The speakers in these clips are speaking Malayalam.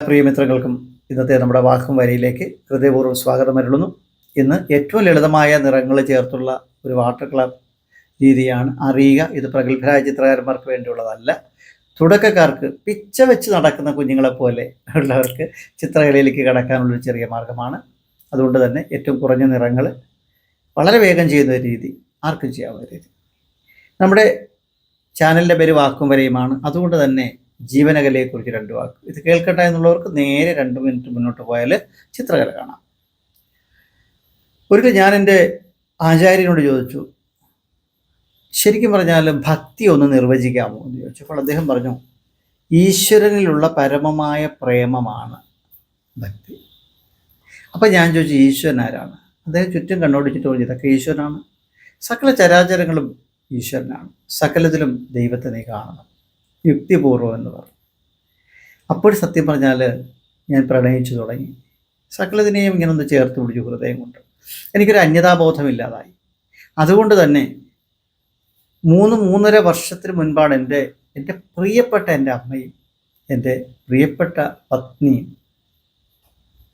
പ്രിയമിത്രങ്ങൾക്കും ഇന്നത്തെ നമ്മുടെ വാക്കും വരയിലേക്ക് ഹൃദയപൂർവം സ്വാഗതം അരുളുന്നു. ഇന്ന് ഏറ്റവും ലളിതമായ നിറങ്ങൾ ചേർത്തുള്ള ഒരു വാട്ടർ കളർ രീതിയാണ് അറിയുക. ഇത് പ്രഗത്ഭരായ ചിത്രകാരന്മാർക്ക് വേണ്ടിയുള്ളതല്ല. തുടക്കക്കാർക്ക് പിച്ച വെച്ച് നടക്കുന്ന കുഞ്ഞുങ്ങളെ പോലെ ഉള്ളവർക്ക് ചിത്രകലയിലേക്ക് കടക്കാനുള്ളൊരു ചെറിയ മാർഗമാണ്. അതുകൊണ്ട് തന്നെ ഏറ്റവും കുറഞ്ഞ നിറങ്ങൾ വളരെ വേഗം ചെയ്യുന്ന ഒരു രീതി ആർക്കും ചെയ്യാവുന്ന രീതി. നമ്മുടെ ചാനലിന്റെ പേര് വാക്കും വരെയുമാണ്. അതുകൊണ്ട് തന്നെ ജീവനകലയെക്കുറിച്ച് രണ്ട് വാക്ക്. ഇത് കേൾക്കട്ടെ എന്നുള്ളവർക്ക് നേരെ രണ്ട് മിനിറ്റ് മുന്നോട്ട് പോയാൽ ചിത്രകല കാണാം. ഒരിക്കൽ ഞാൻ എന്റെ ആചാര്യനോട് ചോദിച്ചു ശരിക്കും പറഞ്ഞാൽ ഭക്തി ഒന്ന് നിർവചിക്കാമോ? എന്ന് ചോദിച്ചപ്പോൾ അദ്ദേഹം പറഞ്ഞു ഈശ്വരനിലുള്ള പരമമായ പ്രേമമാണ് ഭക്തി. അപ്പം ഞാൻ ചോദിച്ചു ഈശ്വരൻ ആരാണ്? അദ്ദേഹം ചുറ്റും കണ്ണോടിച്ചിട്ട് പറഞ്ഞു ഇതൊക്കെ ഈശ്വരനാണ്. സകല ചരാചരങ്ങളും ഈശ്വരനാണ്. സകലത്തിലും ദൈവത്തെ നീ കാണണം യുക്തിപൂർവം എന്ന് പറഞ്ഞു. അപ്പോൾ സത്യം പറഞ്ഞാൽ ഞാൻ പ്രണയിച്ചു തുടങ്ങി. സകലതിനെയും ഇങ്ങനെ ഒന്ന് ചേർത്ത് പിടിച്ചു ഹൃദയം കൊണ്ട്. എനിക്കൊരു അന്യതാബോധമില്ലാതായി. അതുകൊണ്ട് തന്നെ മൂന്ന് മൂന്നര വർഷത്തിന് മുൻപാണ് എന്റെ എന്റെ പ്രിയപ്പെട്ട എന്റെ അമ്മയും എന്റെ പ്രിയപ്പെട്ട പത്നിയും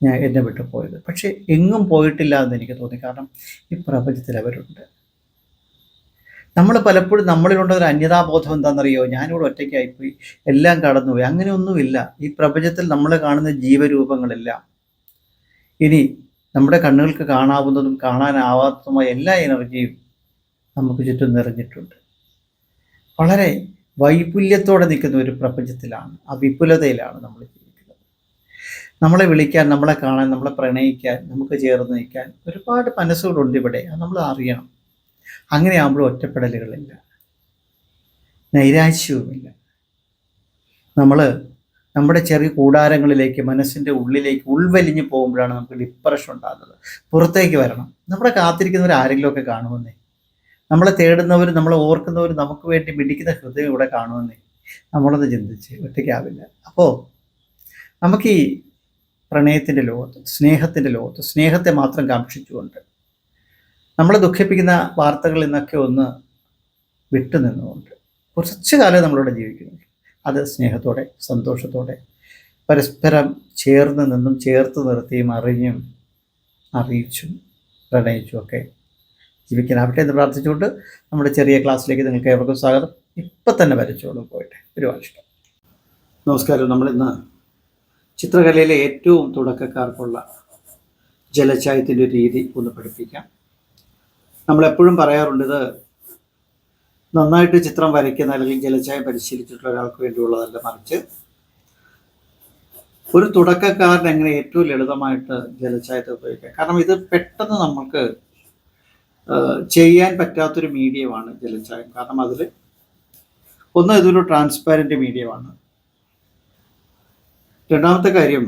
ഞാൻ എന്നെ വിട്ടു പോയത്. പക്ഷേ എങ്ങും പോയിട്ടില്ല എന്ന് എനിക്ക് തോന്നി. കാരണം ഈ പ്രപഞ്ചത്തിൽ അവരുണ്ട് നമ്മൾ പലപ്പോഴും നമ്മളിലുള്ള ഒരു അന്യതാബോധം എന്താണെന്നറിയോ? ഞാനിവിടെ ഒറ്റയ്ക്കായിപ്പോയി എല്ലാം കടന്നുപോയി അങ്ങനെയൊന്നുമില്ല. ഈ പ്രപഞ്ചത്തിൽ നമ്മൾ കാണുന്ന ജീവരൂപങ്ങളെല്ലാം. ഇനി നമ്മുടെ കണ്ണുകൾക്ക് കാണാവുന്നതും കാണാനാവാത്തതുമായ എല്ലാ എനർജിയും നമുക്ക് ചുറ്റും നിറഞ്ഞിട്ടുണ്ട്. വളരെ വൈപുല്യത്തോടെ നിൽക്കുന്ന ഒരു പ്രപഞ്ചത്തിലാണ് ആ വിപുലതയിലാണ് നമ്മൾ ജീവിക്കുന്നത്. നമ്മളെ വിളിക്കാൻ നമ്മളെ കാണാൻ നമ്മളെ പ്രണയിക്കാൻ നമുക്ക് ചേർന്ന് നിൽക്കാൻ ഒരുപാട് മനസ്സുകളുണ്ട് ഇവിടെ. അത് നമ്മൾ അറിയണം. അങ്ങനെയാകുമ്പോൾ ഒറ്റപ്പെടലുകളില്ല. നൈരാശ്യവുമില്ല. നമ്മൾ നമ്മുടെ ചെറിയ കൂടാരങ്ങളിലേക്ക് മനസ്സിന്റെ ഉള്ളിലേക്ക് ഉൾവലിഞ്ഞ് പോകുമ്പോഴാണ് നമുക്ക് ഡിപ്രഷൻ ഉണ്ടാകുന്നത്. പുറത്തേക്ക് വരണം. നമ്മളെ കാത്തിരിക്കുന്നവർ ആരെങ്കിലുമൊക്കെ കാണുമെന്നേ. നമ്മളെ തേടുന്നവർ നമ്മളെ ഓർക്കുന്നവർ നമുക്ക് വേണ്ടി മിടിക്കുന്ന ഹൃദയം ഇവിടെ കാണുമെന്നേ. നമ്മളത് ചിന്തിച്ച് ഒറ്റയ്ക്കാവില്ല. അപ്പോൾ നമുക്ക് ഈ പ്രണയത്തിന്റെ ലോകത്ത് സ്നേഹത്തിന്റെ ലോകത്ത് സ്നേഹത്തെ മാത്രം കാക്ഷിച്ചുകൊണ്ട് നമ്മളെ ദുഃഖിപ്പിക്കുന്ന വാർത്തകളിൽ നിന്നൊക്കെ ഒന്ന് വിട്ടുനിന്നുകൊണ്ട് കുറച്ച് കാലം നമ്മളിവിടെ ജീവിക്കുന്നു. അത് സ്നേഹത്തോടെ സന്തോഷത്തോടെ പരസ്പരം ചേർന്ന് നിന്നും ചേർത്ത് നിർത്തിയും അറിഞ്ഞും അറിയിച്ചും പ്രണയിച്ചും ഒക്കെ ജീവിക്കാൻ ജീവിക്കാനാവട്ടെ എന്ന് പ്രാർത്ഥിച്ചുകൊണ്ട് നമ്മുടെ ചെറിയ ക്ലാസ്സിലേക്ക് നിങ്ങൾക്ക് ഏവർക്കും സ്വാഗതം. ഇപ്പം തന്നെ വരച്ചോളൂ പോയിട്ട്. ഒരുപാട് ഇഷ്ടം നമസ്കാരം. നമ്മളിന്ന് ചിത്രകലയിലെ ഏറ്റവും തുടക്കക്കാർക്കുള്ള ജലച്ചായത്തിന്റെ രീതി ഒന്ന് പഠിപ്പിക്കാം. നമ്മളെപ്പോഴും പറയാറുണ്ട് ഇത് നന്നായിട്ട് ചിത്രം വരയ്ക്കുന്ന അല്ലെങ്കിൽ ജലച്ചായം പരിശീലിച്ചിട്ടുള്ള ഒരാൾക്ക് വേണ്ടിയുള്ളതല്ല മറിച്ച് ഒരു തുടക്കക്കാരൻ എങ്ങനെ ഏറ്റവും ലളിതമായിട്ട് ജലച്ചായത്തെ ഉപയോഗിക്കാം? കാരണം ഇത് പെട്ടെന്ന് നമുക്ക് ചെയ്യാൻ പറ്റാത്തൊരു മീഡിയമാണ് ജലച്ചായം കാരണം അതിൽ ഒന്ന് ഇതൊരു ട്രാൻസ്പാരന്റ് മീഡിയമാണ്. രണ്ടാമത്തെ കാര്യം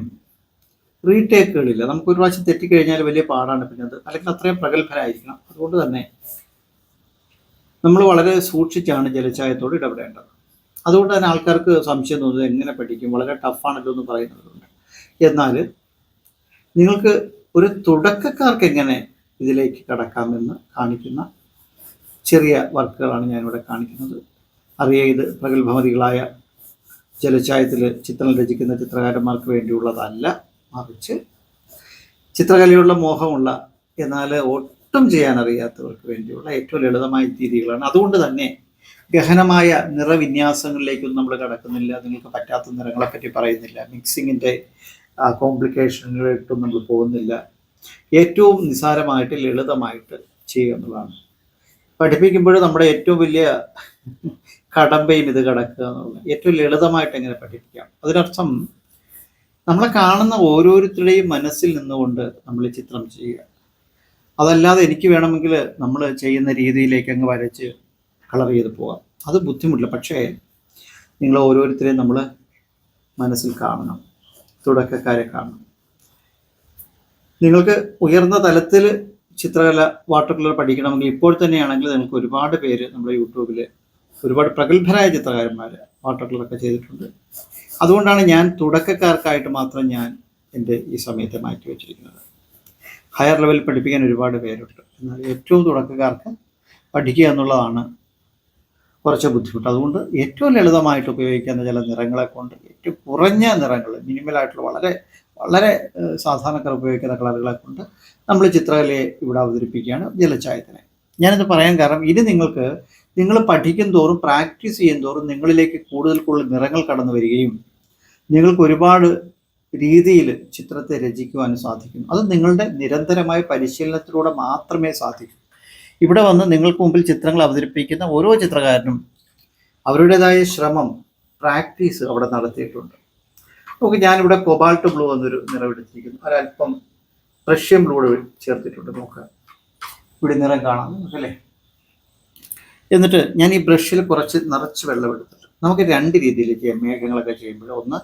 റീടേക്കുകളില്ല. നമുക്ക് ഒരു പ്രാവശ്യം തെറ്റിക്കഴിഞ്ഞാൽ വലിയ പാടാണ്. പിന്നെ അത് അല്ലെങ്കിൽ അത്രയും പ്രഗത്ഭരായിരിക്കണം. അതുകൊണ്ട് തന്നെ നമ്മൾ വളരെ സൂക്ഷിച്ചാണ് ജലച്ചായത്തോട് ഇടപെടേണ്ടത്. അതുകൊണ്ട് തന്നെ ആൾക്കാർക്ക് സംശയം തോന്നുന്നത് എങ്ങനെ പഠിക്കും? വളരെ ടഫാണല്ലോ എന്ന് പറയുന്നവരുണ്ട് എന്നാൽ നിങ്ങൾക്ക് ഒരു തുടക്കക്കാർക്ക് എങ്ങനെ ഇതിലേക്ക് കടക്കാമെന്ന് കാണിക്കുന്ന ചെറിയ വർക്കുകളാണ് ഞാനിവിടെ കാണിക്കുന്നത്. അറിയ ഇത് പ്രഗത്ഭമതികളായ ജലച്ചായത്തിൽ ചിത്രം രചിക്കുന്ന ചിത്രകാരന്മാർക്ക് വേണ്ടിയുള്ളതല്ല. മറിച്ച് ചിത്രകലയുള്ള മോഹമുള്ള എന്നാൽ ഒട്ടും ചെയ്യാൻ അറിയാത്തവർക്ക് വേണ്ടിയുള്ള ഏറ്റവും ലളിതമായ രീതികളാണ്. അതുകൊണ്ട് തന്നെ ഗഹനമായ നിറവിന്യാസങ്ങളിലേക്കൊന്നും നമ്മൾ കടക്കുന്നില്ല. നിങ്ങൾക്ക് പറ്റാത്ത നിറങ്ങളെ പറ്റി പറയുന്നില്ല. മിക്സിങ്ങിന്റെ കോംപ്ലിക്കേഷനുകളിട്ടും നമ്മൾ പോകുന്നില്ല. ഏറ്റവും നിസാരമായിട്ട് ലളിതമായിട്ട് ചെയ്യുക എന്നുള്ളതാണ്. പഠിപ്പിക്കുമ്പോൾ നമ്മുടെ ഏറ്റവും വലിയ കടമ്പയും ഇത് കടക്കുക എന്നുള്ളത്. ഏറ്റവും ലളിതമായിട്ട് എങ്ങനെ പഠിപ്പിക്കാം? അതിനർത്ഥം നമ്മളെ കാണുന്ന ഓരോരുത്തരുടെയും മനസ്സിൽ നിന്നുകൊണ്ട് നമ്മൾ ചിത്രം ചെയ്യുക. അതല്ലാതെ എനിക്ക് വേണമെങ്കിൽ നമ്മൾ ചെയ്യുന്ന രീതിയിലേക്ക് അങ്ങ് വരച്ച് കളർ ചെയ്ത് പോകാം. അത് ബുദ്ധിമുട്ടില്ല. പക്ഷേ നിങ്ങൾ ഓരോരുത്തരെയും നമ്മൾ മനസ്സിൽ കാണണം. തുടക്കക്കാരെ കാണണം. നിങ്ങൾക്ക് ഉയർന്ന തലത്തിൽ ചിത്രകല വാട്ടർ കളർ പഠിക്കണമെങ്കിൽ ഇപ്പോൾ തന്നെയാണെങ്കിൽ നിങ്ങൾക്ക് ഒരുപാട് പേര് നമ്മുടെ യൂട്യൂബിൽ ഒരുപാട് പ്രഗത്ഭരായ ചിത്രകാരന്മാർ വാട്ടർ കളറൊക്കെ ചെയ്തിട്ടുണ്ട്. അതുകൊണ്ടാണ് ഞാൻ തുടക്കക്കാർക്കായിട്ട് മാത്രം ഞാൻ എന്റെ ഈ സമയത്തെ മാറ്റി വെച്ചിരിക്കുന്നത്. ഹയർ ലെവലിൽ പഠിപ്പിക്കാൻ ഒരുപാട് പേരുണ്ട്. എന്നാൽ ഏറ്റവും തുടക്കക്കാർക്ക് പഠിക്കുക എന്നുള്ളതാണ് കുറച്ച് ബുദ്ധിമുട്ട്. അതുകൊണ്ട് ഏറ്റവും ലളിതമായിട്ട് ഉപയോഗിക്കുന്ന ചില നിറങ്ങളെ കൊണ്ട് ഏറ്റവും കുറഞ്ഞ നിറങ്ങൾ മിനിമലായിട്ടുള്ള വളരെ വളരെ സാധാരണക്കാർ ഉപയോഗിക്കുന്ന കളറുകളെ കൊണ്ട് നമ്മൾ ചിത്രകലയെ ഇവിടെ അവതരിപ്പിക്കുകയാണ് ജലച്ചായത്തിനെ ഞാനിത് പറയാൻ കാരണം ഇത് നിങ്ങൾക്ക് നിങ്ങൾ പഠിക്കും തോറും പ്രാക്ടീസ് ചെയ്യും തോറും നിങ്ങളിലേക്ക് കൂടുതൽ കൂടുതൽ നിറങ്ങൾ കടന്നു വരികയും നിങ്ങൾക്ക് ഒരുപാട് രീതിയിൽ ചിത്രത്തെ രചിക്കുവാനും സാധിക്കും. അത് നിങ്ങളുടെ നിരന്തരമായ പരിശീലനത്തിലൂടെ മാത്രമേ സാധിക്കൂ. ഇവിടെ വന്ന് നിങ്ങൾക്ക് മുമ്പിൽ ചിത്രങ്ങൾ അവതരിപ്പിക്കുന്ന ഓരോ ചിത്രകാരനും അവരുടേതായ ശ്രമം പ്രാക്ടീസ് അവിടെ നടത്തിയിട്ടുണ്ട്. നമുക്ക് ഞാനിവിടെ കൊബാൾട്ട് ബ്ലൂ എന്നൊരു നിറം എടുത്തിരിക്കുന്നു. ഒരല്പം റഷ്യൻ ബ്ലൂടെ ചേർത്തിട്ടുണ്ട്. നോക്കുക ഇവിടെ നിറം കാണാം. അല്ലേ? എന്നിട്ട് ഞാൻ ഈ ബ്രഷിൽ കുറച്ച് നിറച്ച് വെള്ളം എടുത്തിട്ട് നമുക്ക് രണ്ട് രീതിയിൽ ചെയ്യാം. മേഘങ്ങളൊക്കെ ചെയ്യുമ്പോൾ ഒന്ന്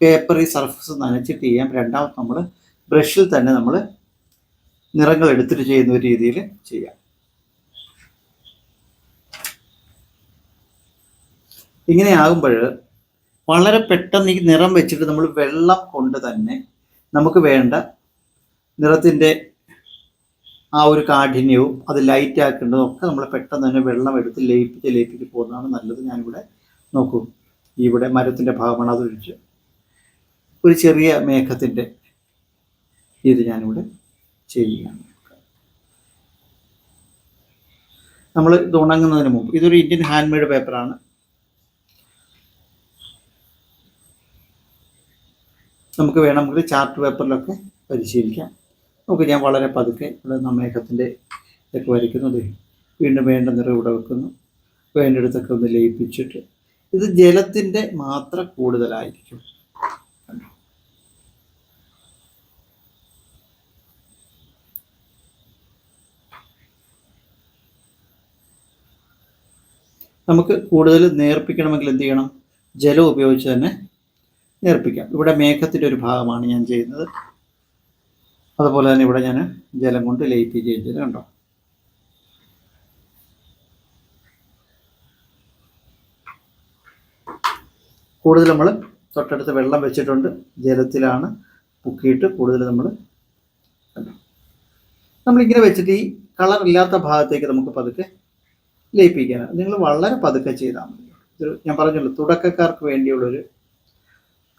പേപ്പറി സർഫസ് നനച്ചിട്ട് ചെയ്യാം. രണ്ടാമത് നമ്മൾ ബ്രഷിൽ തന്നെ നമ്മൾ നിറങ്ങൾ എടുത്തിട്ട് ചെയ്യുന്ന ഒരു രീതിയിൽ ചെയ്യാം. ഇങ്ങനെ ആകുമ്പോൾ വളരെ പെട്ടെന്ന് ഈ നിറം വെച്ചിട്ട് നമ്മൾ വെള്ളം കൊണ്ട് തന്നെ നമുക്ക് വേണ്ട നിറത്തിന്റെ ആ ഒരു കാഠിന്യവും അത് ലൈറ്റ് ആക്കേണ്ടതും ഒക്കെ നമ്മൾ പെട്ടെന്ന് തന്നെ വെള്ളം എടുത്ത് ലയിപ്പിച്ച് ലയിപ്പിച്ച് പോകുന്നതാണ് നല്ലത്. ഞാനിവിടെ നോക്കും. ഇവിടെ മരത്തിന്റെ ഭാഗമാണ് അതൊഴിച്ച് ഒരു ചെറിയ മേഘത്തിന്റെ ഇത് ഞാനിവിടെ ചെയ്യുകയാണ്. നമ്മൾ ഇത് ഉണങ്ങുന്നതിന് മുമ്പ് ഇതൊരു ഇന്ത്യൻ ഹാൻഡ് മെയ്ഡ് പേപ്പറാണ് നമുക്ക് വേണമെങ്കിൽ ചാർട്ട് പേപ്പറിലൊക്കെ പരിശീലിക്കാം. നമുക്ക് ഞാൻ വളരെ പതുക്കെ ഇവിടെ നമ്മേഹത്തിന്റെ ഇതൊക്കെ വരയ്ക്കുന്നത് വീണ്ടും വേണ്ട നിറം ഇവിടെ വെക്കുന്നു. വേണ്ടിടത്തൊക്കെ ഒന്ന് ലയിപ്പിച്ചിട്ട്. ഇത് ജലത്തിന്റെ മാത്ര കൂടുതലായിരിക്കും? നമുക്ക് കൂടുതൽ നേർപ്പിക്കണമെങ്കിൽ എന്ത് ചെയ്യണം? ജലം ഉപയോഗിച്ച് തന്നെ നേർപ്പിക്കാം. ഇവിടെ മേഘത്തിന്റെ ഒരു ഭാഗമാണ് ഞാൻ ചെയ്യുന്നത്. അതുപോലെ തന്നെ ഇവിടെ ഞാൻ ജലം കൊണ്ട് ലയിപ്പിക്കുകയും ചെയ്ത് കണ്ടോ കൂടുതൽ നമ്മൾ തൊട്ടടുത്ത് വെള്ളം വെച്ചിട്ടുണ്ട്. ജലത്തിലാണ് മുക്കിയിട്ട് കൂടുതൽ നമ്മൾ കണ്ടോ. നമ്മളിങ്ങനെ വെച്ചിട്ട് ഈ കളർ ഇല്ലാത്ത ഭാഗത്തേക്ക് നമുക്ക് പതുക്കെ ലയിപ്പിക്കാനാണ് നിങ്ങൾ വളരെ പതുക്കെ ചെയ്താൽ മതി. ഞാൻ പറഞ്ഞല്ലോ തുടക്കക്കാർക്ക് വേണ്ടിയുള്ളൊരു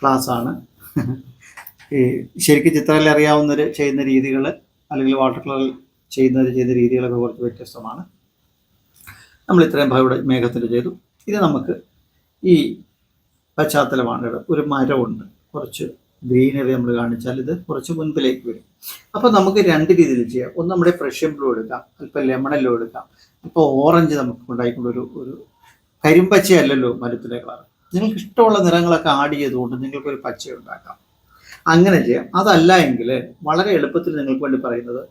ക്ലാസ്സാണ്. ഈ ശരിക്കും ചിത്രകല അറിയാവുന്നവർ ചെയ്യുന്ന രീതികൾ അല്ലെങ്കിൽ വാട്ടർ കളർ ചെയ്യുന്നവർ ചെയ്യുന്ന രീതികളൊക്കെ കുറച്ച് വ്യത്യസ്തമാണ്. നമ്മൾ ഇത്രയും ഭാഗം മേഘത്തിൽ ചെയ്തു. ഇത് നമുക്ക് ഈ പശ്ചാത്തലമാണ്. ഒരു മരമുണ്ട്. കുറച്ച് ഗ്രീനറി നമ്മൾ കാണിച്ചാൽ ഇത് കുറച്ച് മുൻപിലേക്ക് വരും. അപ്പോൾ നമുക്ക് രണ്ട് രീതിയിൽ ചെയ്യാം. ഒന്ന് നമ്മുടെ ഫ്രഷ് ബ്ലൂ എടുക്കാം. അല്പം ലെമണല്ലോ എടുക്കാം. ഇപ്പോൾ ഓറഞ്ച് നമുക്ക് ഉണ്ടായിക്കൊണ്ട് ഒരു ഒരു കരിമ്പച്ചയല്ലല്ലോ മരത്തിലെ കളർ നിങ്ങൾക്ക് ഇഷ്ടമുള്ള നിറങ്ങളൊക്കെ ആഡ് ചെയ്തുകൊണ്ട് നിങ്ങൾക്കൊരു പച്ച ഉണ്ടാക്കാം അങ്ങനെ ചെയ്യാം. അതല്ല എങ്കിൽ വളരെ എളുപ്പത്തിൽ നിങ്ങൾക്ക് വേണ്ടി പറയുന്നത്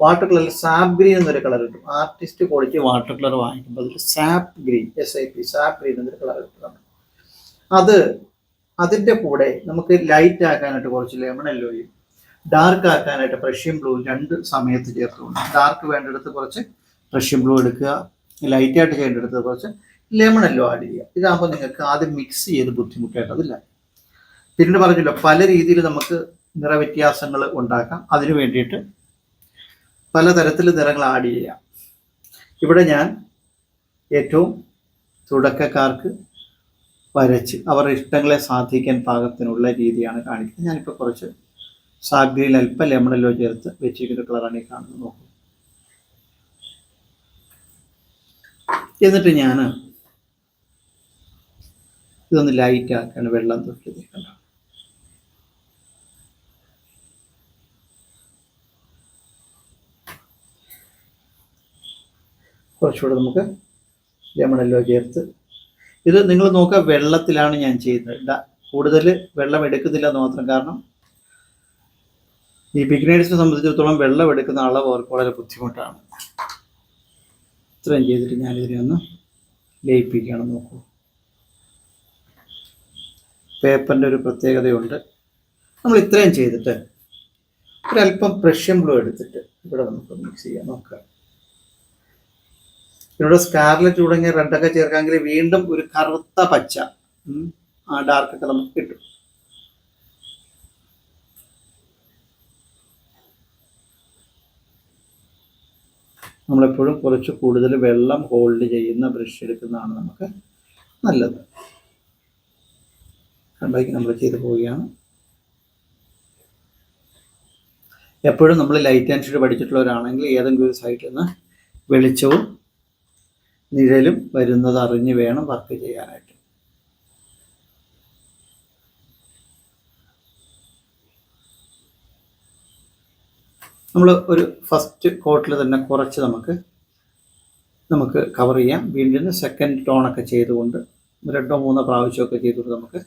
വാട്ടർ കളർ സാപ്പ് ഗ്രീൻ എന്നൊരു കളർ കിട്ടും. ആർട്ടിസ്റ്റ് ക്വാളിറ്റി വാട്ടർ കളർ വാങ്ങിക്കുമ്പോൾ അതിൽ sap green S I P sap green എന്നൊരു കളർ കിട്ടുന്നുണ്ട്. അത് അതിന്റെ കൂടെ നമുക്ക് ലൈറ്റ് ആക്കാനായിട്ട് കുറച്ച് ലെമൺ എല്ലോയും ഡാർക്ക് ആക്കാനായിട്ട് പ്രഷ്യൻ ബ്ലൂ രണ്ട് സമയത്ത് ചേർത്തുകൊണ്ട് ഡാർക്ക് വേണ്ടിടത്ത് കുറച്ച് പ്രഷ്യൻ ബ്ലൂ എടുക്കുക ലൈറ്റായിട്ട് ചെയ്യേണ്ടടുത്ത് കുറച്ച് ലെമൺ എല്ലോ ആഡ് ചെയ്യുക. ഇതാകുമ്പോൾ നിങ്ങൾക്ക് ആദ്യം മിക്സ് ചെയ്ത് ബുദ്ധിമുട്ടേണ്ടതില്ല. പിന്നീട് പറഞ്ഞല്ലോ പല രീതിയിൽ നമുക്ക് നിറവ്യത്യാസങ്ങൾ ഉണ്ടാക്കാം. അതിനു വേണ്ടിയിട്ട് പലതരത്തിൽ നിറങ്ങൾ ആഡ് ചെയ്യാം. ഇവിടെ ഞാൻ ഏറ്റവും തുടക്കക്കാർക്ക് വരച്ച് അവരുടെ ഇഷ്ടങ്ങളെ സാധിക്കാൻ പാകത്തിനുള്ള രീതിയാണ് കാണിക്കുന്നത്. ഞാനിപ്പോൾ കുറച്ച് സാഗ്രിയിൽ അല്പം ലെമണല്ലോ ചേർത്ത് വെച്ചിരിക്കുന്ന കളറാണ് ഈ കാണുന്നത്. നോക്കും. എന്നിട്ട് ഞാൻ ഇതൊന്ന് ലൈറ്റ് ആക്കാണ് വെള്ളം തൊട്ട് കണ്ട? കുറച്ചുകൂടെ നമുക്ക് ലെമണല്ലോ ചേർത്ത്. ഇത് നിങ്ങൾ നോക്കുക വെള്ളത്തിലാണ് ഞാൻ ചെയ്യുന്നത്. കൂടുതൽ വെള്ളം എടുക്കുന്നില്ല എന്ന് മാത്രം കാരണം ഈ ബിഗിനേഴ്സിനെ സംബന്ധിച്ചിടത്തോളം വെള്ളം എടുക്കുന്ന അളവ് അവർക്ക് വളരെ ബുദ്ധിമുട്ടാണ്. ഇത്രയും ചെയ്തിട്ട് ഞാനിതിനെ ഒന്ന് ലയിപ്പിക്കുകയാണ് നോക്കൂ. പേപ്പറിന്റെ ഒരു പ്രത്യേകതയുണ്ട്. നമ്മൾ ഇത്രയും ചെയ്തിട്ട് ഒരല്പം പ്രഷ്യൻ ബ്ലൂ എടുത്തിട്ട് ഇവിടെ നമുക്ക് മിക്സ് ചെയ്യാൻ നോക്കുക. ഇവിടെ സ്കാർലറ്റ് തുടങ്ങിയ റെഡൊക്കെ ചേർക്കാമെങ്കിൽ വീണ്ടും ഒരു കറുത്ത പച്ച ആ ഡാർക്ക് കളർ കിട്ടും. നമ്മളെപ്പോഴും കുറച്ച് കൂടുതൽ വെള്ളം ഹോൾഡ് ചെയ്യുന്ന ബ്രഷ് എടുക്കുന്നതാണ് നമുക്ക് നല്ലത്. കണ്ടാക്കി നമ്മൾ ചെയ്തു പോവുകയാണ്. എപ്പോഴും നമ്മൾ ലൈറ്റ് ആൻഡ് ഷെയ്ഡ് പഠിച്ചിട്ടുള്ളവരാണെങ്കിൽ ഏതെങ്കിലും ഒരു സൈഡിൽ നിന്ന് വെളിച്ചവും നിഴലും വരുന്നത് അറിഞ്ഞ് വേണം വർക്ക് ചെയ്യാനായിട്ട്. നമ്മൾ ഒരു ഫസ്റ്റ് കോട്ടിൽ തന്നെ കുറച്ച് നമുക്ക് നമുക്ക് കവർ ചെയ്യാം. വീണ്ടും സെക്കൻഡ് ടോണൊക്കെ ചെയ്തുകൊണ്ട് രണ്ടോ മൂന്നോ പ്രാവശ്യമൊക്കെ ചെയ്തുകൊണ്ട് നമുക്ക്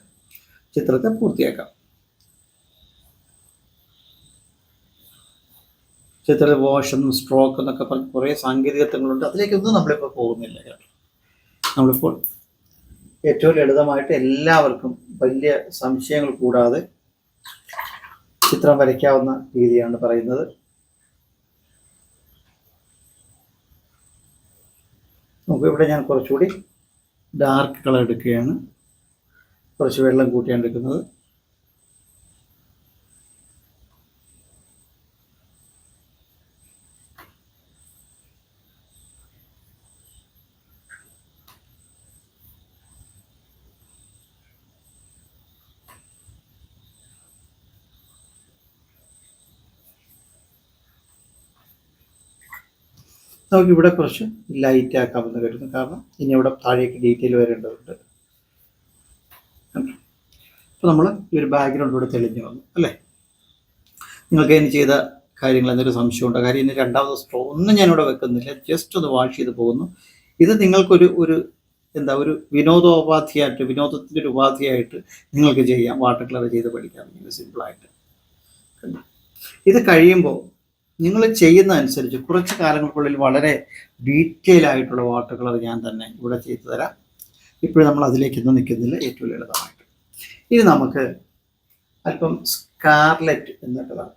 ചിത്രത്തെ പൂർത്തിയാക്കാം. ചിത്ര വാഷൻ സ്ട്രോക്ക് എന്നൊക്കെ പറഞ്ഞ് കുറേ സാങ്കേതികത്വങ്ങളുണ്ട്. അതിലേക്കൊന്നും നമ്മളിപ്പോൾ പോകുന്നില്ല. കേട്ടോ നമ്മളിപ്പോൾ ഏറ്റവും ലളിതമായിട്ട് എല്ലാവർക്കും വലിയ സംശയങ്ങൾ കൂടാതെ ചിത്രം വരയ്ക്കാവുന്ന രീതിയാണ് പറയുന്നത്. നമുക്ക് ഇവിടെ ഞാൻ കുറച്ചുകൂടി ഡാർക്ക് കളർ എടുക്കുകയാണ്. കുറച്ച് വെള്ളം കൂട്ടിയാണ് എടുക്കുന്നത്. നമുക്ക് ഇവിടെ കുറച്ച് ലൈറ്റ് ആക്കാമെന്ന് കരുതുന്നു. കാരണം ഇനി ഇവിടെ താഴേക്ക് ഡീറ്റെയിൽ വരേണ്ടതുണ്ട്. അപ്പോൾ നമ്മൾ ഈ ഒരു ബാക്ക്ഗ്രൗണ്ട് ഇവിടെ തെളിഞ്ഞു വന്നു അല്ലേ? നിങ്ങൾക്ക് ഇനി ചെയ്ത കാര്യങ്ങൾ എന്തൊരു സംശയമുണ്ടോ? കാര്യം ഇനി രണ്ടാമത് സ്ട്രോ ഒന്നും ഞാനിവിടെ വെക്കുന്നില്ല. ജസ്റ്റ് ഒന്ന് വാഷ് ചെയ്ത് പോകുന്നു. ഇത് നിങ്ങൾക്കൊരു ഒരു എന്താ ഒരു വിനോദോപാധിയായിട്ട് വിനോദത്തിന്റെ ഒരു ഉപാധിയായിട്ട് നിങ്ങൾക്ക് ചെയ്യാം. വാട്ടർ കളർ ചെയ്ത് പഠിക്കാം. സിമ്പിളായിട്ട്? ഇത് കഴിയുമ്പോൾ നിങ്ങൾ ചെയ്യുന്ന അനുസരിച്ച് കുറച്ച് കാലങ്ങൾക്കുള്ളിൽ വളരെ ഡീറ്റെയിൽ ആയിട്ടുള്ള വാട്ടർ കളർ ഞാൻ തന്നെ ഇവിടെ ചെയ്തു തരാം. ഇപ്പോഴും നമ്മൾ അതിലേക്കൊന്നും നിൽക്കുന്നില്ല ഏറ്റവും ലളിതമായിട്ട്. ഇനി നമുക്ക് അല്പം സ്കാർലെറ്റ് എന്ന കളർ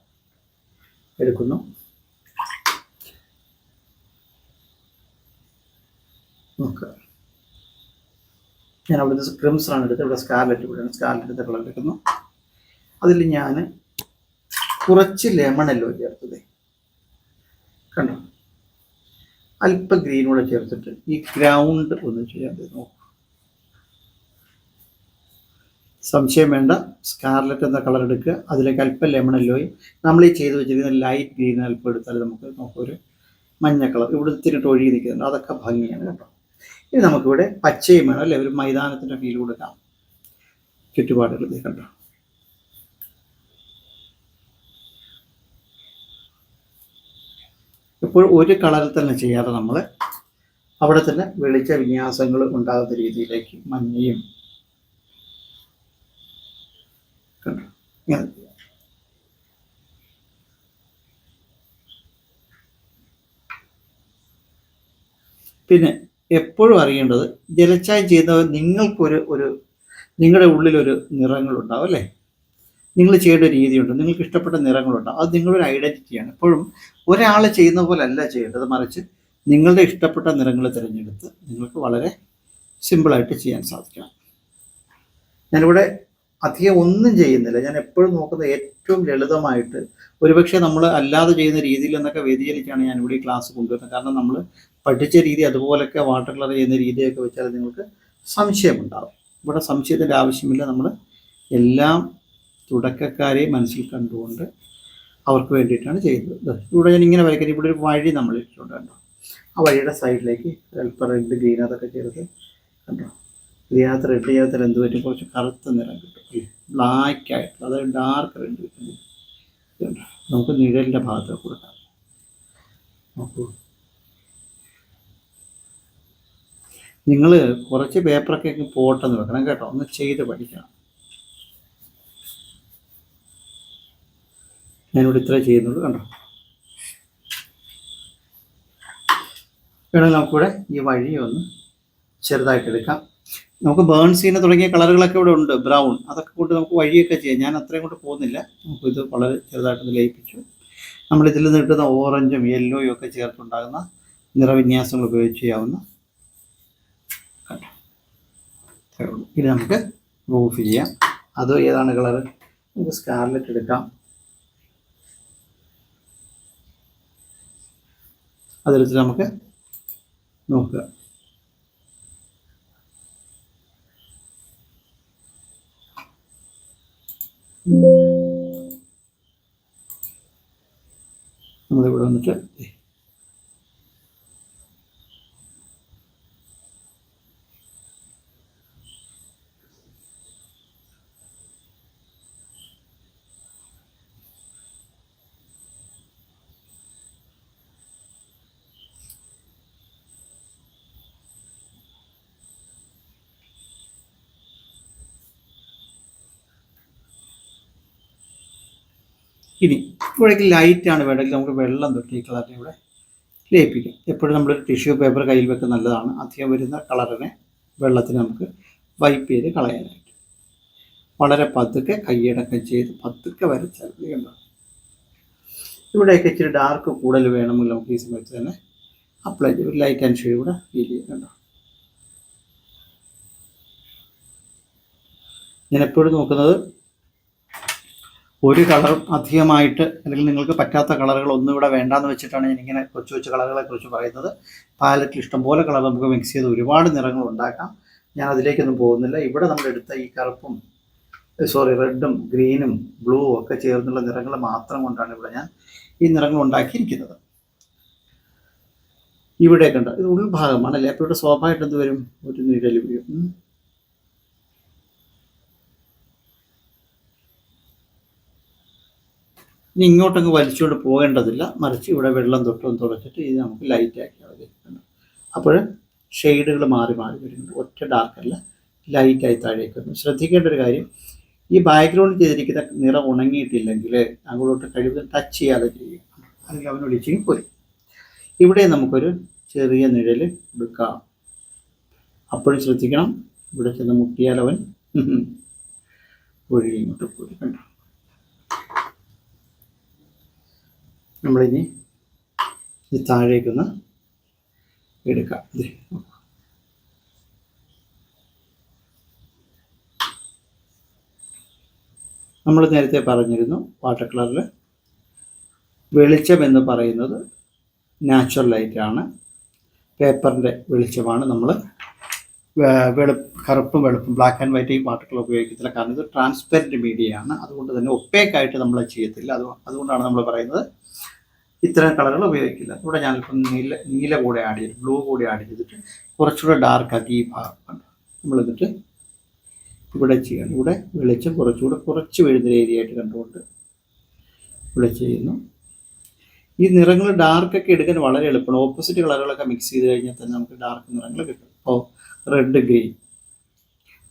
എടുക്കുന്നു. നോക്കുക ഞാൻ അവിടുത്തെ ക്രിംസൺ ആണ് എടുത്തത് ഇവിടെ സ്കാർലെറ്റ് ഇവിടെയാണ് സ്കാർലെറ്റ് കളർ എടുക്കുന്നു. അതിൽ ഞാൻ കുറച്ച് ലെമൺ എല്ലോ ചേർത്തത്. കണ്ടോ? അല്പ ഗ്രീൻ കൂടെ ചേർത്തിട്ട് ഈ ഗ്രൗണ്ട് ഒന്ന് ചെയ്യാൻ നോക്കൂ. സംശയം വേണ്ട. സ്കാർലറ്റ് എന്ന കളർ എടുക്കുക. അതിലേക്ക് അല്പം ലെമൺ യെല്ലോയും നമ്മൾ ഈ ചെയ്ത് വെച്ചിരിക്കുന്ന ലൈറ്റ് ഗ്രീൻ അല്പം എടുത്താൽ നമുക്ക് നോക്കാം ഒരു മഞ്ഞ കളർ ഇവിടെ ഇത്തിരി ഒഴുകി നിൽക്കുന്നുണ്ട്. അതൊക്കെ ഭംഗിയാണ് കേട്ടോ. ഇനി നമുക്കിവിടെ പച്ചയും വേണം അല്ലേ? ഒരു മൈതാനത്തിന്റെ ഫീൽ കൊടുക്കാം ചുറ്റുപാടുകൾ കണ്ടോ? ഇപ്പോൾ ഒരു കളറിൽ തന്നെ ചെയ്യാതെ നമ്മൾ അവിടെ തന്നെ വെളിച്ച വിന്യാസങ്ങൾ ഉണ്ടാകുന്ന രീതിയിലേക്ക് മഞ്ഞയും. പിന്നെ എപ്പോഴും അറിയേണ്ടത് ജലച്ചായം ചെയ്യുന്നവർ നിങ്ങൾക്കൊരു ഒരു നിങ്ങളുടെ ഉള്ളിലൊരു നിറങ്ങളുണ്ടാവും അല്ലേ നിങ്ങൾ ചെയ്യേണ്ട ഒരു രീതിയുണ്ട് നിങ്ങൾക്ക് ഇഷ്ടപ്പെട്ട നിറങ്ങളുണ്ട് അത് നിങ്ങളൊരു ഐഡന്റിറ്റിയാണ് എപ്പോഴും ഒരാൾ ചെയ്യുന്ന പോലെ അല്ല ചെയ്യേണ്ടത്. മറിച്ച് നിങ്ങളുടെ ഇഷ്ടപ്പെട്ട നിറങ്ങൾ തിരഞ്ഞെടുത്ത് നിങ്ങൾക്ക് വളരെ സിമ്പിളായിട്ട് ചെയ്യാൻ സാധിക്കണം. ഞാനിവിടെ അധികം ഒന്നും ചെയ്യുന്നില്ല. ഞാൻ എപ്പോഴും നോക്കുന്നത് ഏറ്റവും ലളിതമായിട്ട് ഒരുപക്ഷെ നമ്മൾ അല്ലാതെ ചെയ്യുന്ന രീതിയിൽ നിന്നൊക്കെ വ്യതിചലിച്ചാണ് ഞാൻ ഇവിടെ ഈ ക്ലാസ് കൊണ്ടുവരുന്നത്. കാരണം നമ്മൾ പഠിച്ച രീതി അതുപോലൊക്കെ വാട്ടർ കളർ ചെയ്യുന്ന രീതിയൊക്കെ വെച്ചാൽ നിങ്ങൾക്ക് സംശയമുണ്ടാകും ഇവിടെ സംശയത്തിന്റെ ആവശ്യമില്ല. നമ്മൾ എല്ലാം തുടക്കക്കാരെയും മനസ്സിൽ കണ്ടുകൊണ്ട് അവർക്ക് വേണ്ടിയിട്ടാണ് ചെയ്തത്. ഇവിടെ ഞാൻ ഇങ്ങനെ വരയ്ക്കുന്നത് ഇവിടെ ഒരു വഴി നമ്മൾ ഇട്ടിട്ടുണ്ട് കണ്ടോ? ആ വഴിയുടെ സൈഡിലേക്ക് അല്പം റെഡ് ഗ്രീൻ അതൊക്കെ ചേർത്ത് കണ്ടോ? ഇതിനകത്ത് റെഡ് ചെയ്യാത്ത എന്ത് പറ്റും? കുറച്ച് കറുത്ത നിറം കിട്ടും. ബ്ലാക്ക് അതായത് ഡാർക്ക് റെഡ് കിട്ടും. ഇത് കണ്ടോ? നമുക്ക് നിഴലിന്റെ ഭാഗത്ത് കൊടുക്കാം. നോക്കൂ. നിങ്ങൾ കുറച്ച് പേപ്പറൊക്കെ പോട്ടെന്ന് വെക്കണം കേട്ടോ. ഒന്ന് ചെയ്ത് പഠിക്കണം. ഞാനിവിടെ ഇത്ര ചെയ്യുന്നുള്ളൂ കണ്ടോ? വേണമെങ്കിൽ നമുക്കിവിടെ ഈ വഴി ഒന്ന് ചെറുതായിട്ട് എടുക്കാം നമുക്ക് ബേൺ ചെയ്യുന്ന തുടങ്ങിയ കളറുകളൊക്കെ ഇവിടെ ഉണ്ട് ബ്രൗൺ അതൊക്കെ കൊണ്ട് നമുക്ക് വഴിയൊക്കെ ചെയ്യാം. ഞാൻ അത്രയും കൊണ്ട് പോകുന്നില്ല. നമുക്കിത് വളരെ ചെറുതായിട്ടൊന്ന് ലയിപ്പിച്ചു. നമ്മൾ ഇതിൽ നിന്ന് കിട്ടുന്ന ഓറഞ്ചും യെല്ലോയും ഒക്കെ ചേർത്തുണ്ടാകുന്ന നിറവിന്യാസങ്ങൾ ഉപയോഗിച്ച് ചെയ്യാവുന്ന. ഇനി നമുക്ക് റൂഫ് ചെയ്യാം. അത് ഏതാണ് കളറ് നമുക്ക് സ്കാർലെറ്റ് എടുക്കാം. അതെടുത്തിട്ട് നമുക്ക് നോക്കുക. നമ്മളിവിടെ വന്നിട്ട് ഇനി ഇവിടേക്ക് ലൈറ്റാണ് വേണമെങ്കിൽ നമുക്ക് വെള്ളം തൊട്ട് ഈ കളറിനെ ഇവിടെ ലയിപ്പിക്കാം. എപ്പോഴും നമ്മളൊരു ടിഷ്യൂ പേപ്പർ കയ്യിൽ വെക്കുന്ന നല്ലതാണ്. അധികം വരുന്ന കളറിനെ വെള്ളത്തിന് നമുക്ക് വൈപ്പ് ചെയ്ത് കളയാനായിട്ട്. വളരെ പതുക്കെ കൈയടക്കം ചെയ്ത് പതുക്കെ വരച്ചാൽ മതി ഇവിടെയൊക്കെ ഇച്ചിരി ഡാർക്ക് കൂടുതൽ വേണമെങ്കിൽ നമുക്ക് ഈ സമയത്ത് തന്നെ അപ്ലൈ ചെയ്ത് ലൈറ്റ് ആൻഡ് ഷെയ്ഡ് കൂടെ ഫീൽ ചെയ്യും കണ്ടോ ഞാൻ എപ്പോഴും നോക്കുന്നത് ഒരു കളർ അധികമായിട്ട് അല്ലെങ്കിൽ നിങ്ങൾക്ക് പറ്റാത്ത കളറുകൾ ഒന്നും ഇവിടെ വേണ്ടാന്ന് വെച്ചിട്ടാണ് ഞാൻ ഇങ്ങനെ കൊച്ചു കൊച്ചു കളറുകളെ കുറിച്ച് പറയുന്നത്. പാലറ്റിൽ ഇഷ്ടംപോലെ കളർ നമുക്ക് മിക്സ് ചെയ്ത് ഒരുപാട് നിറങ്ങൾ ഉണ്ടാക്കാം. ഞാൻ അതിലേക്കൊന്നും പോകുന്നില്ല. ഇവിടെ നമ്മൾ എടുത്ത ഈ കറുപ്പും സോറി റെഡും ഗ്രീനും ബ്ലൂവും ഒക്കെ ചേർന്നുള്ള നിറങ്ങൾ മാത്രം കൊണ്ടാണ് ഇവിടെ ഞാൻ ഈ നിറങ്ങൾ ഉണ്ടാക്കിയിരിക്കുന്നത്. ഇവിടെ കണ്ട ഇത് ഉൾഭാഗമാണ് അല്ലേ? അപ്പോൾ ഇവിടെ സ്വാഭാവികമായിട്ട് എന്ത് വരും? ഒരു നിഴൽ ഇനി ഇങ്ങോട്ടങ്ങ് വലിച്ചുകൊണ്ട് പോകേണ്ടതില്ല. മറിച്ച് ഇവിടെ വെള്ളം തൊട്ടും തുടച്ചിട്ട് ഇത് നമുക്ക് ലൈറ്റ് അവതരിപ്പിക്കണം. അപ്പോൾ ഷെയ്ഡുകൾ മാറി മാറി വരുന്നുണ്ട്. ഒറ്റ ഡാർക്കല്ല ലൈറ്റായി താഴേക്ക് വരുന്നു. ശ്രദ്ധിക്കേണ്ട ഒരു കാര്യം ഈ ബാക്ക്ഗ്രൗണ്ട് ചെയ്തിരിക്കുന്ന നിറം ഉണങ്ങിയിട്ടില്ലെങ്കിൽ അങ്ങോട്ട് കഴിവ് ടച്ച് ചെയ്യാതെ ചെയ്യും. അല്ലെങ്കിൽ അവൻ ഒളിച്ചെങ്കിൽ പോയി ഇവിടെ നമുക്കൊരു ചെറിയ നിഴൽ എടുക്കാം അപ്പോഴും ശ്രദ്ധിക്കണം ഇവിടെ ചെന്ന് മുട്ടിയാൽ അവൻ ഒഴുകി ഇങ്ങോട്ട് പോയി കണ്ടോ നമ്മളിനി ഈ താഴേക്കൊന്ന് എടുക്കാം. നമ്മൾ നേരത്തെ പറഞ്ഞിരുന്നു വാട്ടർ കളറിൽ വെളിച്ചം എന്ന് പറയുന്നത് നാച്ചുറൽ ലൈറ്റാണ് പേപ്പറിന്റെ വെളിച്ചമാണ് നമ്മൾ വെളുപ്പ് കറുപ്പും വെളുപ്പും ബ്ലാക്ക് ആൻഡ് വൈറ്റ് കളർ ഉപയോഗിക്കത്തില്ല കാരണം ഇത് ട്രാൻസ്പെറന്റ് മീഡിയയാണ് അതുകൊണ്ട് തന്നെ ഒപ്പേക്കായിട്ട് നമ്മൾ ചെയ്യത്തില്ല. അത് അതുകൊണ്ടാണ് നമ്മൾ പറയുന്നത് ഇത്തരം കളറുകൾ ഉപയോഗിക്കില്ല. ഇവിടെ ഞാനിപ്പം നീല നീല കൂടെ ആഡ് ചെയ്തിട്ട് ബ്ലൂ കൂടെ ആഡ് ചെയ്തിട്ട് കുറച്ചുകൂടെ ഡാർക്ക് ആക്കി ഈ ഭാഗം നമ്മൾ എന്നിട്ട് ഇവിടെ ചെയ്യണം. ഇവിടെ വെളിച്ചം കുറച്ചുകൂടെ കുറച്ച് വീഴുന്ന ഏരിയ ആയിട്ട് കണ്ടുകൊണ്ട് ഇവിടെ ചെയ്യുന്നു. ഈ നിറങ്ങൾ ഡാർക്കൊക്കെ എടുക്കാൻ വളരെ എളുപ്പമാണ്. ഓപ്പോസിറ്റ് കളറുകളൊക്കെ മിക്സ് ചെയ്ത് കഴിഞ്ഞാൽ തന്നെ നമുക്ക് ഡാർക്ക് നിറങ്ങൾ കിട്ടും. ഇപ്പോൾ റെഡ് ഗ്രീൻ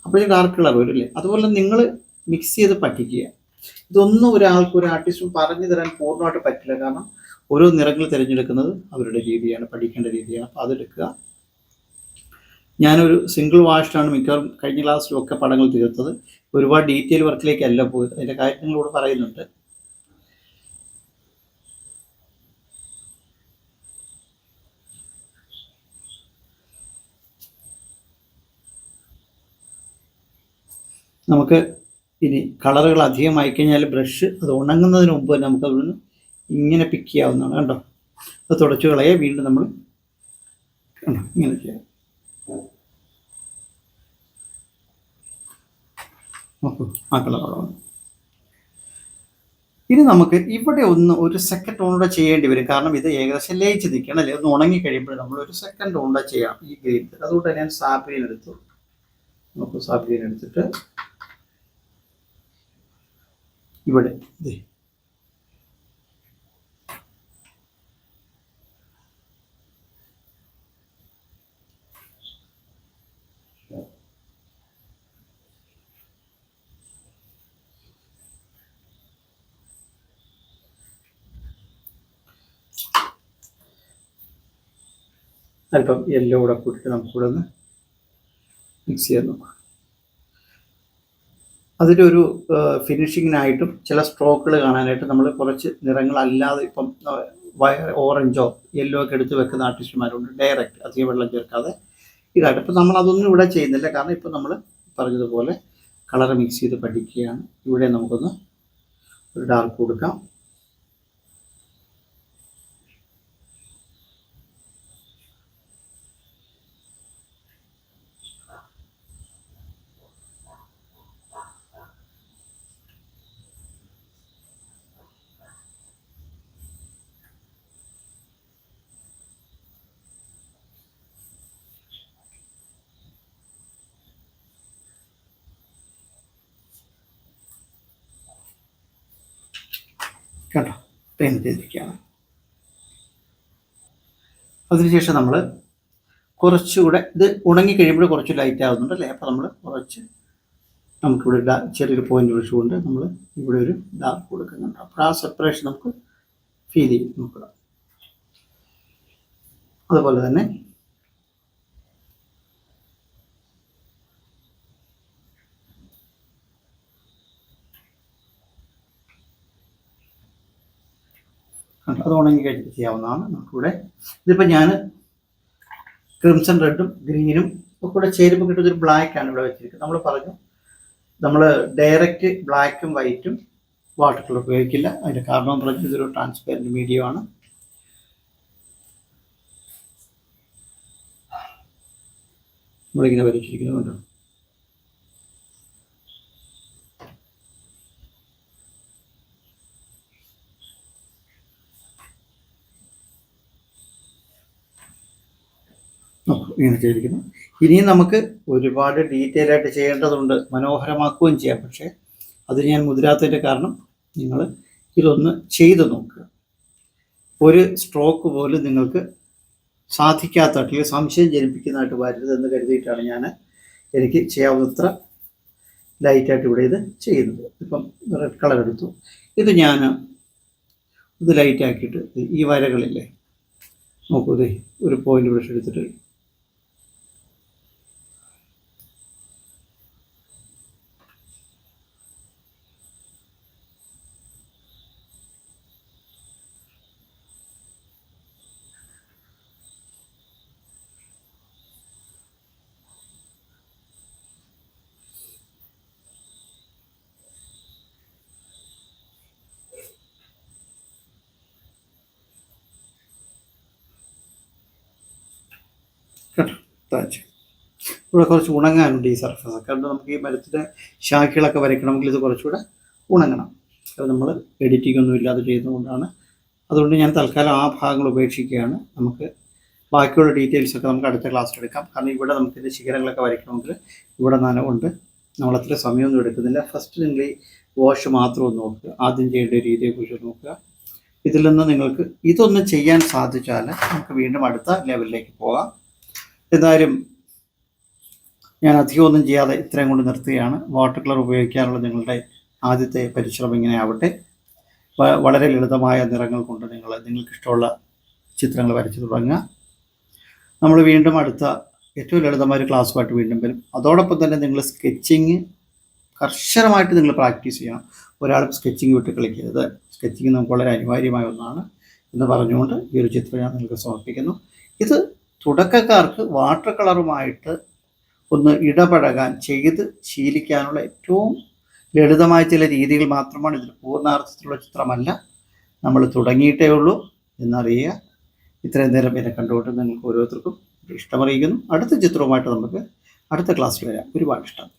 അപ്പോൾ ഡാർക്ക് കളർ വരില്ലേ അതുപോലെ നിങ്ങൾ മിക്സ് ചെയ്ത് പഠിക്കുക ഇതൊന്നും ഒരാൾക്ക് ഒരു ആർട്ടിസ്റ്റും പറഞ്ഞു തരാൻ പൂർണമായിട്ട് പറ്റില്ല. കാരണം ഓരോ നിറങ്ങൾ തിരഞ്ഞെടുക്കുന്നത് അവരുടെ രീതിയാണ് പഠിക്കേണ്ട രീതിയാണ്. അപ്പോൾ അതെടുക്കുക. ഞാനൊരു സിംഗിൾ വാഷിലാണ് മിക്കവാറും കഴിഞ്ഞ ക്ലാസ്സിലൊക്കെ പടങ്ങൾ തീർത്തത്. ഒരുപാട് ഡീറ്റെയിൽ വർക്കിലേക്കല്ല പോയത്. അതിന്റെ കാര്യങ്ങളോട് പറയുന്നുണ്ട്. നമുക്ക് ഇനി കളറുകൾ അധികമായി കഴിഞ്ഞാൽ ബ്രഷ് അത് ഉണങ്ങുന്നതിന് മുമ്പ് തന്നെ നമുക്ക് അതിൽ ഇങ്ങനെ പിക്ക് ചെയ്യാവുന്നതാണ് കണ്ടോ? അത് തുടച്ചു കളയെ വീണ്ടും നമ്മൾ കണ്ടോ? ഇങ്ങനെ ചെയ്യാം. ആ കളർ അവിടെ വന്നു. ഇനി നമുക്ക് ഇവിടെ ഒന്ന് ഒരു സെക്കൻഡ് ഓണൂടെ ചെയ്യേണ്ടി വരും. കാരണം ഇത് ഏകദേശം ലയിച്ച് നിൽക്കണം അല്ലേ? ഒന്ന് ഉണങ്ങി കഴിയുമ്പോൾ നമ്മൾ ഒരു സെക്കൻഡ് ഓണൂടെ ചെയ്യാം ഈ ഗ്രീൻ. അതുകൊണ്ട് ഞാൻ സാപ്രീൻ എടുത്തു. നമുക്ക് സാപ്രീൻ എടുത്തിട്ട് ഇവിടെ. അല്പം എല്ലോ കൂടെ കൂട്ടിയിട്ട് നമുക്കിവിടെ ഒന്ന് മിക്സ് ചെയ്യാൻ നോക്കാം. അതിന്റെ ഒരു ഫിനിഷിങ്ങിനായിട്ടും ചില സ്ട്രോക്കുകൾ കാണാനായിട്ട് നമ്മൾ കുറച്ച് നിറങ്ങളല്ലാതെ ഇപ്പം ഓറഞ്ചോ യെല്ലോ ഒക്കെ എടുത്ത് വെക്കുന്ന ആർട്ടിസ്റ്റുമാരുണ്ട്. ഡയറക്റ്റ് അധികം വെള്ളം ചേർക്കാതെ ഇതായിട്ട്. ഇപ്പം നമ്മൾ അതൊന്നും ഇവിടെ ചെയ്യുന്നില്ല. കാരണം ഇപ്പം നമ്മൾ പറഞ്ഞതുപോലെ കളർ മിക്സ് ചെയ്ത് പഠിക്കുകയാണ്. ഇവിടെ നമുക്കൊന്ന് ഒരു ഡാർക്ക് കൊടുക്കാം കേട്ടോ? പെയിന്റ് ചെയ്തിരിക്കുകയാണ്. അതിനുശേഷം നമ്മൾ കുറച്ചുകൂടെ ഇത് ഉണങ്ങി കഴിയുമ്പോൾ കുറച്ച് ലൈറ്റ് ആകുന്നുണ്ട് അല്ലേ അപ്പോൾ നമ്മൾ കുറച്ച് നമുക്കിവിടെ ഡാ ചെറിയൊരു പോയിന്റ് വെച്ചുകൊണ്ട് നമ്മൾ ഇവിടെ ഒരു ഡാർക്ക് കൊടുക്കുന്നുണ്ട് അപ്പോൾ ആ സെപ്പറേഷൻ നമുക്ക് ഫീൽ ചെയ്യും നമുക്ക് അതുപോലെ തന്നെ അത് ഉണങ്ങി കഴിഞ്ഞിട്ട് ചെയ്യാവുന്നതാണ് നമുക്കിവിടെ. ഇതിപ്പോൾ ഞാൻ ക്രിംസൺ റെഡും ഗ്രീനും ഒക്കെ കൂടെ ചേരുമ്പോൾ കിട്ടുന്ന ഒരു ബ്ലാക്ക് ആണ് ഇവിടെ വെച്ചിരിക്കുന്നത്. നമ്മൾ പറഞ്ഞു നമ്മൾ ഡയറക്റ്റ് ബ്ലാക്കും വൈറ്റും വാട്ടർ കളർ ഉപയോഗിക്കില്ല. അതിന്റെ കാരണം എന്ന് പറഞ്ഞാൽ ഇതൊരു ട്രാൻസ്പെറന്റ് മീഡിയം ആണ്. നമ്മളിങ്ങനെ വരച്ചിരിക്കുന്നുണ്ടോ നോക്കൂ, ഇങ്ങനെ ചെയ്തിരിക്കുന്നു. ഇനിയും നമുക്ക് ഒരുപാട് ഡീറ്റെയിൽ ആയിട്ട് ചെയ്യേണ്ടതുണ്ട് മനോഹരമാക്കുകയും ചെയ്യാം. പക്ഷേ അത് ഞാൻ മുതിരാത്തതിന്റെ കാരണം നിങ്ങൾ ഇതൊന്ന് ചെയ്തു നോക്കുക. ഒരു സ്ട്രോക്ക് പോലും നിങ്ങൾക്ക് സാധിക്കാത്ത അല്ലെങ്കിൽ സംശയം ജനിപ്പിക്കുന്നതായിട്ട് വരരുതെന്ന് കരുതിയിട്ടാണ് ഞാൻ എനിക്ക് ചെയ്യാവുന്നത്ര ലൈറ്റായിട്ട് ഇവിടെ ഇത് ചെയ്യുന്നത്. ഇപ്പം റെഡ് കളർ എടുത്തു. ഇത് ഞാൻ ഇത് ലൈറ്റാക്കിയിട്ട് ഈ വരകളില്ലേ നോക്കൂ ഒരു പോയിന്റ് ബ്രഷ് എടുത്തിട്ട് താച്ച് ഇവിടെ കുറച്ച് ഉണങ്ങാനുണ്ട് ഈ സർഫസ് കാരണം നമുക്ക് ഈ മരത്തിന്റെ ശാഖകളൊക്കെ വരയ്ക്കണമെങ്കിൽ ഇത് കുറച്ചുകൂടെ ഉണങ്ങണം. അത് നമ്മൾ എഡിറ്റിംഗ് ഒന്നും ഇല്ലാതെ ചെയ്യുന്നതുകൊണ്ടാണ് അതുകൊണ്ട് ഞാൻ തൽക്കാലം ആ ഭാഗങ്ങൾ ഉപേക്ഷിക്കുകയാണ്. നമുക്ക് ബാക്കിയുള്ള ഡീറ്റെയിൽസ് ഒക്കെ നമുക്ക് അടുത്ത ക്ലാസ്സിൽ എടുക്കാം. കാരണം ഇവിടെ നമുക്ക് ഇതിന്റെ ശിഖരങ്ങളൊക്കെ വരയ്ക്കണമെങ്കിൽ ഇവിടെ നനവുണ്ട് നമ്മളത്ര സമയമൊന്നും എടുക്കുന്നില്ല. ഫസ്റ്റ് നിങ്ങൾ ഈ വാഷ് മാത്രം നോക്കുക. ആദ്യം ചെയ്യേണ്ട രീതിയെക്കുറിച്ച് നോക്കുക. ഇതിൽ നിന്ന് നിങ്ങൾക്ക് ഇതൊന്ന് ചെയ്യാൻ സാധിച്ചാൽ നമുക്ക് വീണ്ടും അടുത്ത ലെവലിലേക്ക് പോകാം. എന്തായാലും ഞാൻ അധികമൊന്നും ചെയ്യാതെ ഇത്രയും കൊണ്ട് നിർത്തുകയാണ്. വാട്ടർ കളർ ഉപയോഗിക്കാനുള്ള നിങ്ങളുടെ ആദ്യത്തെ പരിശ്രമം ഇങ്ങനെ ആവട്ടെ. വളരെ ലളിതമായ നിറങ്ങൾ കൊണ്ട് നിങ്ങൾ നിങ്ങൾക്കിഷ്ടമുള്ള ചിത്രങ്ങൾ വരച്ചു തുടങ്ങുക. നമ്മൾ വീണ്ടും അടുത്ത ഏറ്റവും ലളിതമായ ഒരു ക്ലാസ്സുമായിട്ട് വീണ്ടും വരും. അതോടൊപ്പം തന്നെ നിങ്ങൾ സ്കെച്ചിങ് കർശനമായിട്ട് നിങ്ങൾ പ്രാക്ടീസ് ചെയ്യണം. ഒരാൾ സ്കെച്ചിങ് വിട്ട് കളിക്കരുത്. സ്കെച്ചിങ് നമുക്ക് വളരെ അനിവാര്യമായ ഒന്നാണ് എന്ന് പറഞ്ഞുകൊണ്ട് ഈ ഒരു ചിത്രം ഞാൻ നിങ്ങൾക്ക് സമർപ്പിക്കുന്നു. ഇത് തുടക്കക്കാർക്ക് വാട്ടർ കളറുമായിട്ട് ഒന്ന് ഇടപഴകാൻ ചെയ്ത് ശീലിക്കാനുള്ള ഏറ്റവും ലളിതമായ ചില രീതികൾ മാത്രമാണ് ഇതിൽ പൂർണാർത്ഥത്തിലുള്ള ചിത്രമല്ല. നമ്മൾ തുടങ്ങിയിട്ടേ ഉള്ളൂ എന്നറിയുക. ഇത്രയും നേരം എന്നെ കണ്ടുകൊണ്ട് നിങ്ങൾക്ക് ഓരോരുത്തർക്കും ഇഷ്ടമറിയിക്കുന്നു. അടുത്ത ചിത്രവുമായിട്ട് നമുക്ക് അടുത്ത ക്ലാസ്സിൽ വരാം. ഒരുപാട് ഇഷ്ടം.